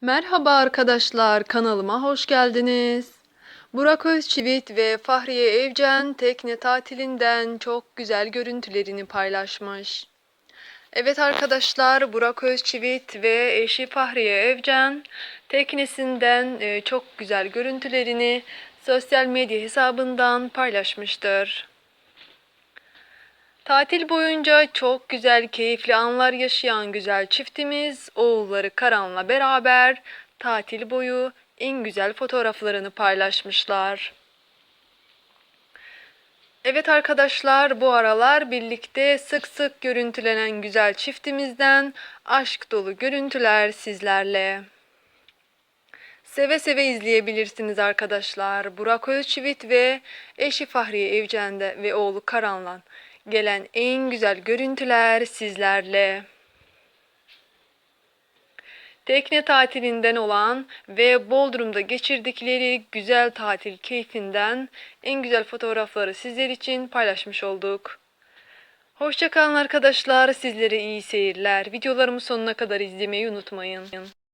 Merhaba arkadaşlar, kanalıma hoş geldiniz. Burak Özçivit ve Fahriye Evcen tekne tatilinden çok güzel görüntülerini paylaşmış. Evet arkadaşlar, Burak Özçivit ve eşi Fahriye Evcen teknesinden e, çok güzel görüntülerini sosyal medya hesabından paylaşmıştır. Tatil boyunca çok güzel, keyifli anlar yaşayan güzel çiftimiz oğulları Karan'la beraber tatil boyu en güzel fotoğraflarını paylaşmışlar. Evet arkadaşlar bu aralar birlikte sık sık görüntülenen güzel çiftimizden aşk dolu görüntüler sizlerle. Seve seve izleyebilirsiniz arkadaşlar. Burak Özçivit ve eşi Fahriye Evcen'de ve oğlu Karan'la gelen en güzel görüntüler sizlerle. Tekne tatilinden olan ve Bodrum'da geçirdikleri güzel tatil keyfinden en güzel fotoğrafları sizler için paylaşmış olduk. Hoşçakalın arkadaşlar. Sizlere iyi seyirler. Videolarımı sonuna kadar izlemeyi unutmayın.